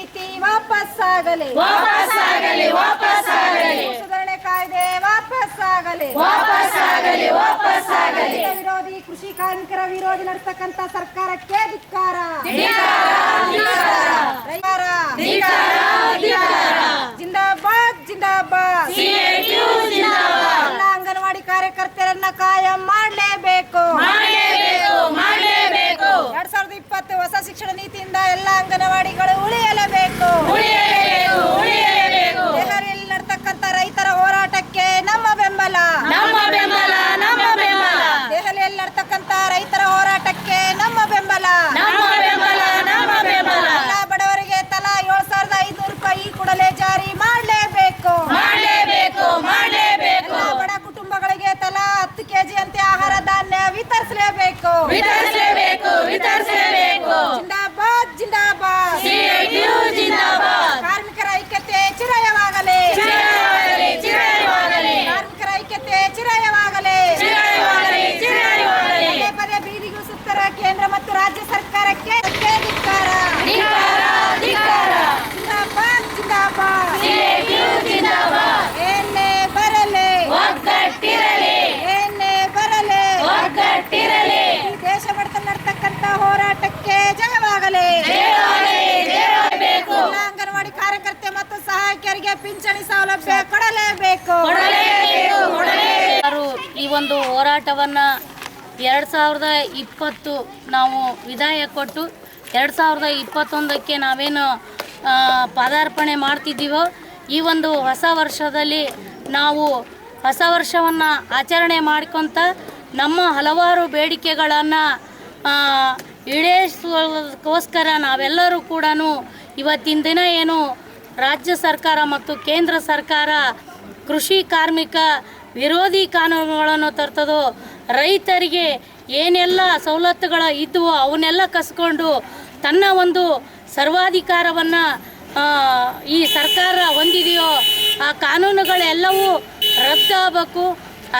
ನೀತಿ ವಾಪಸ್ ಆಗಲಿ ವಾಪಸ್ ಆಗಲಿ ವಾಪಸ್ ಆಗಲಿ ಸುಧಾರಣೆ ಕಾಯ್ದೆ ವಾಪಸ್ ಆಗಲಿ ವಾಪಸ್ ಆಗಲಿ ವಾಪಸ್ ಆಗಲಿ ರೈತ ವಿರೋಧಿ ಕೃಷಿ ಕಾರ್ಮಿಕರ ವಿರೋಧಿ ನಡೆಸತಕ್ಕಂತ ಸರ್ಕಾರಕ್ಕೆ ಧಿಕ್ಕಾರ. ಜಿಂದಾಬಾದ್ ಜಿಂದಾಬಾದ್. ಎಲ್ಲ ಅಂಗನವಾಡಿ ಕಾರ್ಯಕರ್ತೆಯರನ್ನ ಕಾಯಂ ಮಾಡಲೇಬೇಕು. ಮಾಡಲೇಬೇಕು ಎರಡ್ ಸಾವಿರದ ಇಪ್ಪತ್ತು ಹೊಸ ಶಿಕ್ಷಣ ನೀತಿಯಿಂದ ಎಲ್ಲ ಅಂಗನವಾಡಿಗಳು ಉಳಿಯಲೇಬೇಕು ದೆಹಲಿಯಲ್ಲಿ ನಡ್ತಕ್ಕಂತ ರೈತರ ಹೋರಾಟಕ್ಕೆ ನಮ್ಮ ಬೆಂಬಲ ನಮ್ಮ ಬೆಂಬಲ ನಮ್ಮ ಬೆಂಬಲ ದೆಹಲಿಯಲ್ಲಿ ನಡ್ತಕ್ಕಂತ ರೈತರ ಹೋರಾಟಕ್ಕೆ ನಮ್ಮ ಬೆಂಬಲ ನಮ್ಮ ಬೆಂಬಲ ನಮ್ಮ ಬೆಂಬಲ ಎಲ್ಲ ಬಡವರಿಗೆ ತಲಾ ಏಳ್ ಸಾವಿರದ ಐನೂರು ರೂಪಾಯಿ ಕೂಡಲೇ ಜಾರಿ ಮಾಡಲೇಬೇಕು ಮಾಡಲೇಬೇಕು ಮಾಡಲೇಬೇಕು ಎಲ್ಲ ಬಡ ಕುಟುಂಬಗಳಿಗೆ ತಲಾ ಹತ್ತು ಕೆಜಿ ಅಂತೆ ಆಹಾರ ಧಾನ್ಯ ವಿತರಿಸಲೇಬೇಕು ವಿತರಿಸಲೇಬೇಕು ವಿತರಿಸಲೇಬೇಕು ಜಿಂದಾಬಾದ್ ಜಿಂದಾಬಾದ್ CITU ಜಿಂದಾಬಾದ್ ಕಾರ್ಮಿಕರ ಐಕ್ಯತೆ ಚಿರಯವಾಗಲಿ ಚಿರಯವಾಗಲಿ ಚಿರಯವಾಗಲಿ ಕಾರ್ಮಿಕರ ಐಕ್ಯತೆ ಚಿರಯವಾಗಲಿ ಚಿರಯವಾಗಲಿ ಚಿರಯವಾಗಲಿ ಪದೇ ಪದೇ ಬೀದಿಗೂ ಸುತ್ತರ ಕೇಂದ್ರ ಮತ್ತು ರಾಜ್ಯ ಸರ್ಕಾರಕ್ಕೆ ಧಿಕ್ಕಾರ ಧಿಕ್ಕಾರ ಧಿಕ್ಕಾರ ಜಿಂದಾಬಾದ್ ಜಿಂದಾಬಾದ್ CITU ಜಿಂದಾಬಾದ್ ಏನೇ ಬರಲಿ ಒಗ್ಗಟ್ಟಿರಲಿ ಏನೇ ಬರಲಿ ಒಗ್ಗಟ್ಟಿರಲಿ ಈ ದೇಶ ಬಡತನ ನಡ್ತಕ್ಕಂತ ಹೋರಾಟಕ್ಕೆ ಜಯವಾಗಲಿ ಜಯವಾಗಲಿ ಜಯವಾಗಬೇಕು ಎಲ್ಲ ಅಂಗನವಾಡಿ ಮತ್ತು ಪಿಂಚಣಿ ಸೌಲಭ್ಯ ಕೊಡಲೇಬೇಕು. ಈ ಒಂದು ಹೋರಾಟವನ್ನು ಎರಡು ಸಾವಿರದ ಇಪ್ಪತ್ತು ನಾವು ವಿದಾಯ ಕೊಟ್ಟು ಎರಡು ಸಾವಿರದ ಇಪ್ಪತ್ತೊಂದಕ್ಕೆ ನಾವೇನು ಪದಾರ್ಪಣೆ ಮಾಡ್ತಿದ್ದೀವೋ, ಈ ಒಂದು ಹೊಸ ವರ್ಷದಲ್ಲಿ ನಾವು ಹೊಸ ವರ್ಷವನ್ನು ಆಚರಣೆ ಮಾಡ್ಕೊತ ನಮ್ಮ ಹಲವಾರು ಬೇಡಿಕೆಗಳನ್ನು ಈಡೇರಿಸುವುದಕ್ಕೋಸ್ಕರ ನಾವೆಲ್ಲರೂ ಕೂಡ ಇವತ್ತಿನ ದಿನ ಏನು ರಾಜ್ಯ ಸರ್ಕಾರ ಮತ್ತು ಕೇಂದ್ರ ಸರ್ಕಾರ ಕೃಷಿ ಕಾರ್ಮಿಕ ವಿರೋಧಿ ಕಾನೂನುಗಳನ್ನು ತರ್ತದೋ, ರೈತರಿಗೆ ಏನೆಲ್ಲ ಸವಲತ್ತುಗಳ ಇದ್ದವೋ ಅವನ್ನೆಲ್ಲ ಕಸ್ಕೊಂಡು ತನ್ನ ಒಂದು ಸರ್ವಾಧಿಕಾರವನ್ನು ಈ ಸರ್ಕಾರ ಹೊಂದಿದೆಯೋ ಆ ಕಾನೂನುಗಳೆಲ್ಲವೂ ರದ್ದಾಗಬೇಕು.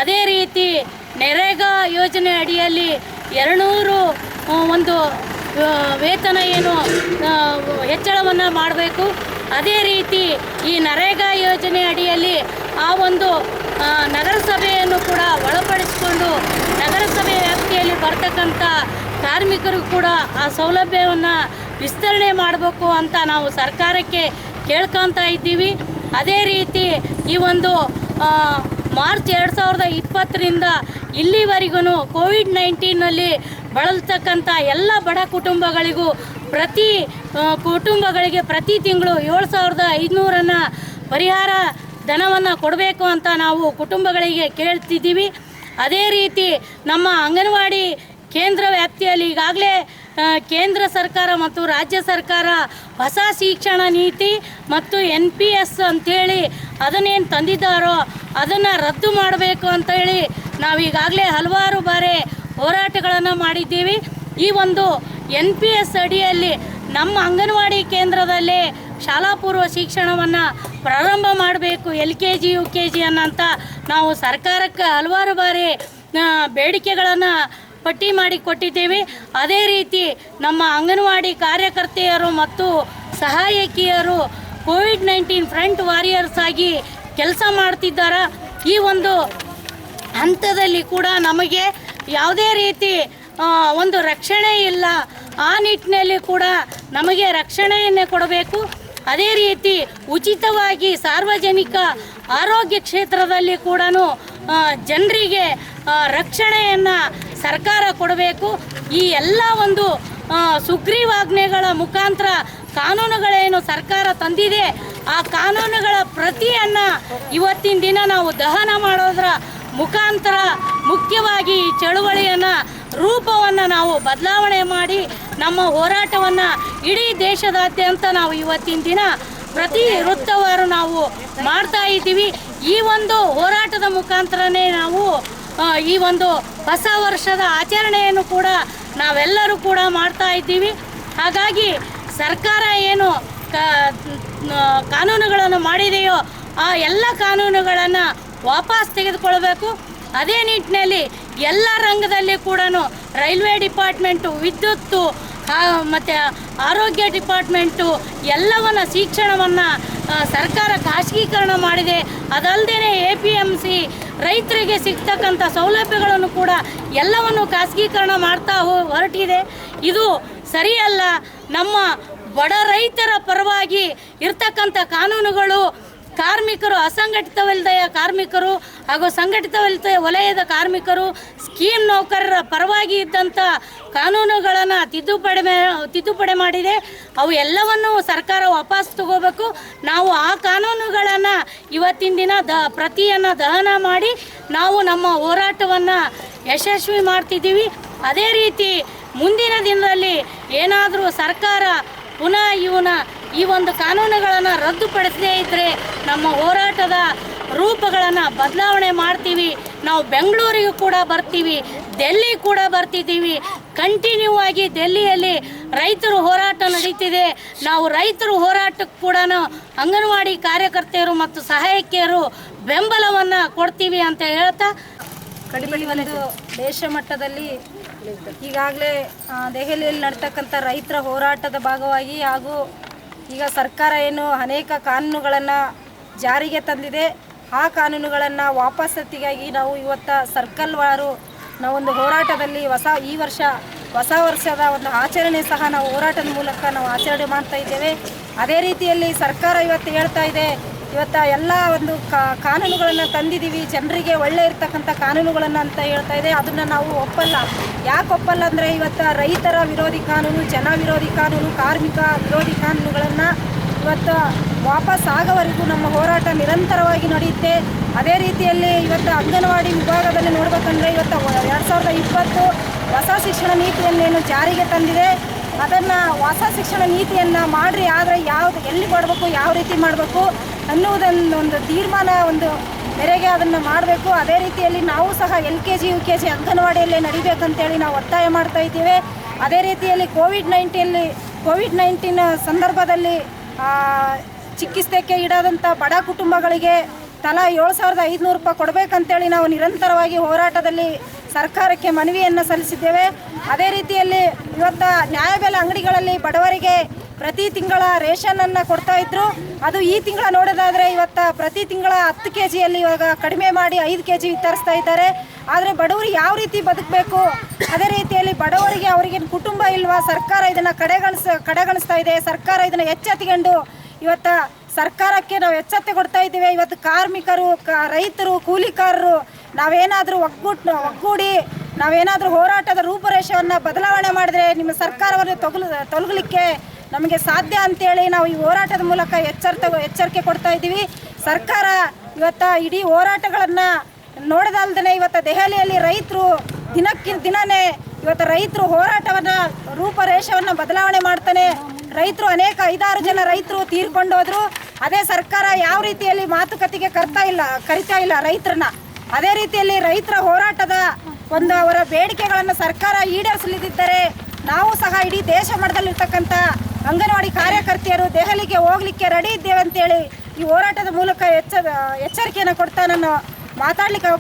ಅದೇ ರೀತಿ ನೆರೆಗಾ ಯೋಜನೆ ಅಡಿಯಲ್ಲಿ ಎರಡುನೂರು ಒಂದು ವೇತನ ಏನು ಹೆಚ್ಚಳವನ್ನು ಮಾಡಬೇಕು. ಅದೇ ರೀತಿ ಈ ನರೇಗಾ ಯೋಜನೆ ಅಡಿಯಲ್ಲಿ ಆ ಒಂದು ನಗರಸಭೆಯನ್ನು ಕೂಡ ಒಳಪಡಿಸಿಕೊಂಡು ನಗರಸಭೆ ವ್ಯಾಪ್ತಿಯಲ್ಲಿ ಬರ್ತಕ್ಕಂಥ ಕಾರ್ಮಿಕರು ಕೂಡ ಆ ಸೌಲಭ್ಯವನ್ನು ವಿಸ್ತರಣೆ ಮಾಡಬೇಕು ಅಂತ ನಾವು ಸರ್ಕಾರಕ್ಕೆ ಕೇಳ್ಕೊತಾ ಇದ್ದೀವಿ. ಅದೇ ರೀತಿ ಈ ಒಂದು ಮಾರ್ಚ್ ಎರಡು ಸಾವಿರದ ಇಪ್ಪತ್ತರಿಂದ ಇಲ್ಲಿವರೆಗೂ ಕೋವಿಡ್ ನೈನ್ಟೀನಲ್ಲಿ ಬಳಲ್ತಕ್ಕಂಥ ಎಲ್ಲ ಬಡ ಕುಟುಂಬಗಳಿಗೂ ಪ್ರತಿ ಕುಟುಂಬಗಳಿಗೆ ಪ್ರತಿ ತಿಂಗಳು ಏಳು ಸಾವಿರದ ಐದುನೂರನ್ನು ಪರಿಹಾರ ಧನವನ್ನು ಕೊಡಬೇಕು ಅಂತ ನಾವು ಕುಟುಂಬಗಳಿಗೆ ಕೇಳ್ತಿದ್ದೀವಿ. ಅದೇ ರೀತಿ ನಮ್ಮ ಅಂಗನವಾಡಿ ಕೇಂದ್ರ ವ್ಯಾಪ್ತಿಯಲ್ಲಿ ಈಗಾಗಲೇ ಕೇಂದ್ರ ಸರ್ಕಾರ ಮತ್ತು ರಾಜ್ಯ ಸರ್ಕಾರ ಹೊಸ ಶಿಕ್ಷಣ ನೀತಿ ಮತ್ತು ಎನ್ ಪಿ ಎಸ್ ಅಂಥೇಳಿ ಅದನ್ನೇನು ತಂದಿದ್ದಾರೋ ಅದನ್ನು ರದ್ದು ಮಾಡಬೇಕು ಅಂತೇಳಿ ನಾವು ಈಗಾಗಲೇ ಹಲವಾರು ಬಾರಿ ಹೋರಾಟಗಳನ್ನು ಮಾಡಿದ್ದೀವಿ. ಈ ಒಂದು ಎನ್ ಪಿ ಎಸ್ ಅಡಿಯಲ್ಲಿ ನಮ್ಮ ಅಂಗನವಾಡಿ ಕೇಂದ್ರದಲ್ಲಿ ಶಾಲಾ ಪೂರ್ವ ಶಿಕ್ಷಣವನ್ನು ಪ್ರಾರಂಭ ಮಾಡಬೇಕು L K G U K G ಅನ್ನಂತ ನಾವು ಸರ್ಕಾರಕ್ಕೆ ಹಲವಾರು ಬಾರಿ ಬೇಡಿಕೆಗಳನ್ನು ಪಟ್ಟಿ ಮಾಡಿ ಕೊಟ್ಟಿದ್ದೇವೆ. ಅದೇ ರೀತಿ ನಮ್ಮ ಅಂಗನವಾಡಿ ಕಾರ್ಯಕರ್ತೆಯರು ಮತ್ತು ಸಹಾಯಕಿಯರು ಕೋವಿಡ್ ನೈನ್ಟೀನ್ ಫ್ರಂಟ್ ವಾರಿಯರ್ಸ್ ಆಗಿ ಕೆಲಸ ಮಾಡ್ತಿದ್ದಾರೆ? ಈ ಒಂದು ಹಂತದಲ್ಲಿ ಕೂಡ ನಮಗೆ ಯಾವುದೇ ರೀತಿ ಒಂದು ರಕ್ಷಣೆ ಇಲ್ಲ, ಆ ನಿಟ್ಟಿನಲ್ಲಿ ಕೂಡ ನಮಗೆ ರಕ್ಷಣೆಯನ್ನೇ ಕೊಡಬೇಕು. ಅದೇ ರೀತಿ ಉಚಿತವಾಗಿ ಸಾರ್ವಜನಿಕ ಆರೋಗ್ಯ ಕ್ಷೇತ್ರದಲ್ಲಿ ಕೂಡ ಜನರಿಗೆ ರಕ್ಷಣೆಯನ್ನು ಸರ್ಕಾರ ಕೊಡಬೇಕು. ಈ ಎಲ್ಲ ಒಂದು ಸುಗ್ರೀವಾಜ್ಞೆಗಳ ಮುಖಾಂತರ ಕಾನೂನುಗಳೇನು ಸರ್ಕಾರ ತಂದಿದೆ, ಆ ಕಾನೂನುಗಳ ಪ್ರತಿಯನ್ನು ಇವತ್ತಿನ ದಿನ ನಾವು ದಹನ ಮಾಡೋದ್ರ ಮುಖಾಂತರ ಮುಖ್ಯವಾಗಿ ಈ ಚಳುವಳಿಯನ್ನು, ರೂಪವನ್ನು ನಾವು ಬದಲಾವಣೆ ಮಾಡಿ ನಮ್ಮ ಹೋರಾಟವನ್ನು ಇಡೀ ದೇಶದಾದ್ಯಂತ ನಾವು ಇವತ್ತಿನ ದಿನ ಪ್ರತಿ ವೃತ್ತವಾರು ನಾವು ಮಾಡ್ತಾ ಇದ್ದೀವಿ. ಈ ಒಂದು ಹೋರಾಟದ ಮುಖಾಂತರನೇ ನಾವು ಈ ಒಂದು ಹೊಸ ವರ್ಷದ ಆಚರಣೆಯನ್ನು ಕೂಡ ನಾವೆಲ್ಲರೂ ಕೂಡ ಮಾಡ್ತಾ ಇದ್ದೀವಿ. ಹಾಗಾಗಿ ಸರ್ಕಾರ ಏನು ಕಾನೂನುಗಳನ್ನು ಮಾಡಿದೆಯೋ ಆ ಎಲ್ಲ ಕಾನೂನುಗಳನ್ನು ವಾಪಸ್ ತೆಗೆದುಕೊಳ್ಬೇಕು. ಅದೇ ನಿಟ್ಟಿನಲ್ಲಿ ಎಲ್ಲ ರಂಗದಲ್ಲಿ ಕೂಡ ರೈಲ್ವೆ ಡಿಪಾರ್ಟ್ಮೆಂಟು, ವಿದ್ಯುತ್ತು ಮತ್ತು ಆರೋಗ್ಯ ಡಿಪಾರ್ಟ್ಮೆಂಟು ಎಲ್ಲವನ್ನು ಶಿಕ್ಷಣವನ್ನು ಸರ್ಕಾರ ಖಾಸಗೀಕರಣ ಮಾಡಿದೆ. ಅದಲ್ಲದೆ ಎ ಪಿ ಎಂ ಸಿ ರೈತರಿಗೆ ಸಿಗ್ತಕ್ಕಂಥ ಸೌಲಭ್ಯಗಳನ್ನು ಕೂಡ ಎಲ್ಲವನ್ನು ಖಾಸಗೀಕರಣ ಮಾಡ್ತಾ ಹೊರಟಿದೆ. ಇದು ಸರಿಯಲ್ಲ. ನಮ್ಮ ಬಡ ರೈತರ ಪರವಾಗಿ ಇರ್ತಕ್ಕಂಥ ಕಾನೂನುಗಳು ಕಾರ್ಮಿಕರು ಅಸಂಘಟಿತ ವಲಯ ಕಾರ್ಮಿಕರು ಹಾಗೂ ಸಂಘಟಿತ ವಲಯ ವಲಯದ ಕಾರ್ಮಿಕರು ಸ್ಕೀಮ್ ನೌಕರರ ಪರವಾಗಿ ಇದ್ದಂಥ ಕಾನೂನುಗಳನ್ನು ತಿದ್ದುಪಡಿ ತಿದ್ದುಪಡಿ ಮಾಡಿದೆ. ಅವು ಎಲ್ಲವನ್ನು ಸರ್ಕಾರ ವಾಪಸ್ ತಗೋಬೇಕು. ನಾವು ಆ ಕಾನೂನುಗಳನ್ನು ಇವತ್ತಿನ ದಿನ ದ ಪ್ರತಿಯನ್ನು ದಹನ ಮಾಡಿ ನಾವು ನಮ್ಮ ಹೋರಾಟವನ್ನು ಯಶಸ್ವಿ ಮಾಡ್ತಿದ್ದೀವಿ. ಅದೇ ರೀತಿ ಮುಂದಿನ ದಿನದಲ್ಲಿ ಏನಾದರೂ ಸರ್ಕಾರ ಪುನಃ ಇವನ ಈ ಒಂದು ಕಾನೂನುಗಳನ್ನು ರದ್ದುಪಡಿಸದೇ ಇದ್ದರೆ ನಮ್ಮ ಹೋರಾಟದ ರೂಪಗಳನ್ನು ಬದಲಾವಣೆ ಮಾಡ್ತೀವಿ. ನಾವು ಬೆಂಗಳೂರಿಗೂ ಕೂಡ ಬರ್ತೀವಿ ಡೆಲ್ಲಿ ಕೂಡ ಬರ್ತಿದ್ದೀವಿ. ಕಂಟಿನ್ಯೂ ಆಗಿ ಡೆಲ್ಲಿಯಲ್ಲಿ ರೈತರು ಹೋರಾಟ ನಡೀತಿದೆ. ನಾವು ರೈತರು ಹೋರಾಟಕ್ಕೆ ಕೂಡ ಅಂಗನವಾಡಿ ಕಾರ್ಯಕರ್ತೆಯರು ಮತ್ತು ಸಹಾಯಕಿಯರು ಬೆಂಬಲವನ್ನು ಕೊಡ್ತೀವಿ ಅಂತ ಹೇಳ್ತಾ ಕಡಿಮೆ ಒಂದು ದೇಶ ಮಟ್ಟದಲ್ಲಿ ಈಗಾಗಲೇ ದೆಹಲಿಯಲ್ಲಿ ನಡ್ತಕ್ಕಂಥ ರೈತರ ಹೋರಾಟದ ಭಾಗವಾಗಿ ಹಾಗೂ ಈಗ ಸರ್ಕಾರ ಏನು ಅನೇಕ ಕಾನೂನುಗಳನ್ನು ಜಾರಿಗೆ ತಂದಿದೆ, ಆ ಕಾನೂನುಗಳನ್ನು ವಾಪಸ್ಸತಿಗಾಗಿ ನಾವು ಇವತ್ತು ಸರ್ಕಲ್ ವಾರು ನಾವೊಂದು ಹೋರಾಟದಲ್ಲಿ ಹೊಸ, ಈ ವರ್ಷ ಹೊಸ ವರ್ಷದ ಒಂದು ಆಚರಣೆ ಸಹ ನಾವು ಹೋರಾಟದ ಮೂಲಕ ನಾವು ಆಚರಣೆ ಮಾಡ್ತಾ ಇದ್ದೇವೆ. ಅದೇ ರೀತಿಯಲ್ಲಿ ಸರ್ಕಾರ ಇವತ್ತು ಹೇಳ್ತಾ ಇದೆ, ಇವತ್ತು ಎಲ್ಲ ಒಂದು ಕಾನೂನುಗಳನ್ನು ತಂದಿದ್ದೀವಿ, ಜನರಿಗೆ ಒಳ್ಳೆ ಇರ್ತಕ್ಕಂಥ ಕಾನೂನುಗಳನ್ನು ಅಂತ ಹೇಳ್ತಾ ಇದೆ. ಅದನ್ನು ನಾವು ಒಪ್ಪಲ್ಲ. ಯಾಕೆ ಒಪ್ಪಲ್ಲ ಅಂದರೆ ಇವತ್ತು ರೈತರ ವಿರೋಧಿ ಕಾನೂನು, ಜನ ವಿರೋಧಿ ಕಾನೂನು, ಕಾರ್ಮಿಕ ವಿರೋಧಿ ಕಾನೂನುಗಳನ್ನು ಇವತ್ತು ವಾಪಸ್ ಆಗೋವರೆಗೂ ನಮ್ಮ ಹೋರಾಟ ನಿರಂತರವಾಗಿ ನಡೆಯುತ್ತೆ. ಅದೇ ರೀತಿಯಲ್ಲಿ ಇವತ್ತು ಅಂಗನವಾಡಿ ವಿಭಾಗದಲ್ಲಿ ನೋಡ್ಬೇಕಂದ್ರೆ ಇವತ್ತು ಎರಡು ಸಾವಿರದ ಇಪ್ಪತ್ತು ಹೊಸ ಶಿಕ್ಷಣ ನೀತಿಯನ್ನೇನು ಜಾರಿಗೆ ತಂದಿದೆ. ಅದನ್ನು ಹೊಸ ಶಿಕ್ಷಣ ನೀತಿಯನ್ನು ಮಾಡಿರಿ, ಆದರೆ ಯಾವ್ದು ಎಲ್ಲಿ ಮಾಡಬೇಕು, ಯಾವ ರೀತಿ ಮಾಡಬೇಕು ಅನ್ನುವುದನ್ನು ಒಂದು ತೀರ್ಮಾನ ಒಂದು ಮೇರೆಗೆ ಅದನ್ನು ಮಾಡಬೇಕು. ಅದೇ ರೀತಿಯಲ್ಲಿ ನಾವು ಸಹ L K G, U K G ಅಂಗನವಾಡಿಯಲ್ಲೇ ನಡಿಬೇಕಂತೇಳಿ ನಾವು ಒತ್ತಾಯ ಮಾಡ್ತಾ ಇದ್ದೀವಿ. ಅದೇ ರೀತಿಯಲ್ಲಿ ಕೋವಿಡ್ ನೈನ್ಟೀನಲ್ಲಿ, ಕೋವಿಡ್ ನೈನ್ಟೀನ್ ಸಂದರ್ಭದಲ್ಲಿ ಚಿಕಿತ್ಸೆಗೆ ಇಡಾದಂಥ ಬಡ ಕುಟುಂಬಗಳಿಗೆ ತಲಾ ಏಳು ಸಾವಿರದ ಐದುನೂರು ರೂಪಾಯಿ ಕೊಡಬೇಕಂತೇಳಿ ನಾವು ನಿರಂತರವಾಗಿ ಹೋರಾಟದಲ್ಲಿ ಸರ್ಕಾರಕ್ಕೆ ಮನವಿಯನ್ನು ಸಲ್ಲಿಸಿದ್ದೇವೆ. ಅದೇ ರೀತಿಯಲ್ಲಿ ಇವತ್ತು ನ್ಯಾಯಬೆಲೆ ಅಂಗಡಿಗಳಲ್ಲಿ ಬಡವರಿಗೆ ಪ್ರತಿ ತಿಂಗಳ ರೇಷನನ್ನು ಕೊಡ್ತಾ ಇದ್ರು. ಅದು ಈ ತಿಂಗಳ ನೋಡೋದಾದರೆ ಇವತ್ತು ಪ್ರತಿ ತಿಂಗಳ ಹತ್ತು ಕೆ ಜಿಯಲ್ಲಿ ಇವಾಗ ಕಡಿಮೆ ಮಾಡಿ ಐದು ಕೆ ಜಿ ವಿತರಿಸ್ತಾ ಇದ್ದಾರೆ. ಆದರೆ ಬಡವರು ಯಾವ ರೀತಿ ಬದುಕಬೇಕು? ಅದೇ ರೀತಿಯಲ್ಲಿ ಬಡವರಿಗೆ ಅವರಿಗೆ ಕುಟುಂಬ ಇಲ್ವಾ? ಸರ್ಕಾರ ಇದನ್ನು ಕಡೆಗಣಿಸ, ಕಡೆಗಣಿಸ್ತಾ ಇದೆ. ಸರ್ಕಾರ ಇದನ್ನು ಎಚ್ಚೆತ್ತುಕೊಂಡು ಇವತ್ತು ಸರ್ಕಾರಕ್ಕೆ ನಾವು ಎಚ್ಚೆತ್ತೆ ಕೊಡ್ತಾ ಇದ್ದೀವಿ. ಇವತ್ತು ಕಾರ್ಮಿಕರು, ಕ, ರೈತರು, ಕೂಲಿಕಾರರು, ನಾವೇನಾದರೂ ಒಗ್ಗೂಟ್, ಒಗ್ಗೂಡಿ ನಾವೇನಾದರೂ ಹೋರಾಟದ ರೂಪುರೇಷವನ್ನು ಬದಲಾವಣೆ ಮಾಡಿದ್ರೆ ನಿಮ್ಮ ಸರ್ಕಾರವನ್ನು ತೊಗಲು ತೊಲಗಲಿಕ್ಕೆ ನಮಗೆ ಸಾಧ್ಯ ಅಂತೇಳಿ ನಾವು ಈ ಹೋರಾಟದ ಮೂಲಕ ಎಚ್ಚರ ಎಚ್ಚರಿಕೆ ಕೊಡ್ತಾ ಇದ್ದೀವಿ. ಸರ್ಕಾರ ಇವತ್ತು ಇಡೀ ಹೋರಾಟಗಳನ್ನು ನೋಡದಲ್ದೇ ಇವತ್ತು ದೆಹಲಿಯಲ್ಲಿ ರೈತರು ದಿನಕ್ಕೆ ದಿನನೇ ಇವತ್ತು ರೈತರು ಹೋರಾಟವನ್ನು ರೂಪರೇಷವನ್ನು ಬದಲಾವಣೆ ಮಾಡ್ತಾನೆ. ರೈತರು ಅನೇಕ ಐದಾರು ಜನ ರೈತರು ತೀರ್ಕೊಂಡು ಹೋದ್ರು. ಅದೇ ಸರ್ಕಾರ ಯಾವ ರೀತಿಯಲ್ಲಿ ಮಾತುಕತೆಗೆ ಕರ್ತಾ ಇಲ್ಲ, ಕರಿತಾ ಇಲ್ಲ ರೈತರನ್ನ. ಅದೇ ರೀತಿಯಲ್ಲಿ ರೈತರ ಹೋರಾಟದ ಒಂದು ಅವರ ಬೇಡಿಕೆಗಳನ್ನು ಸರ್ಕಾರ ಈಡೇರಿಸಲಿದ್ದರೆ ನಾವು ಸಹ ಇಡೀ ದೇಶ ಮಟ್ಟದಲ್ಲಿರ್ತಕ್ಕಂಥ ಅಂಗನವಾಡಿ ಕಾರ್ಯಕರ್ತೆಯರು ದೆಹಲಿಗೆ ಹೋಗ್ಲಿಕ್ಕೆ ರೆಡಿ ಇದ್ದೇವೆ ಅಂತೇಳಿ ಈ ಹೋರಾಟದ ಮೂಲಕ ಎಚ್ಚ ಎಚ್ಚರಿಕೆಯನ್ನು ಕೊಡ್ತಾ ನಾನು ಮಾತಾಡ್ಲಿಕ್ಕೆ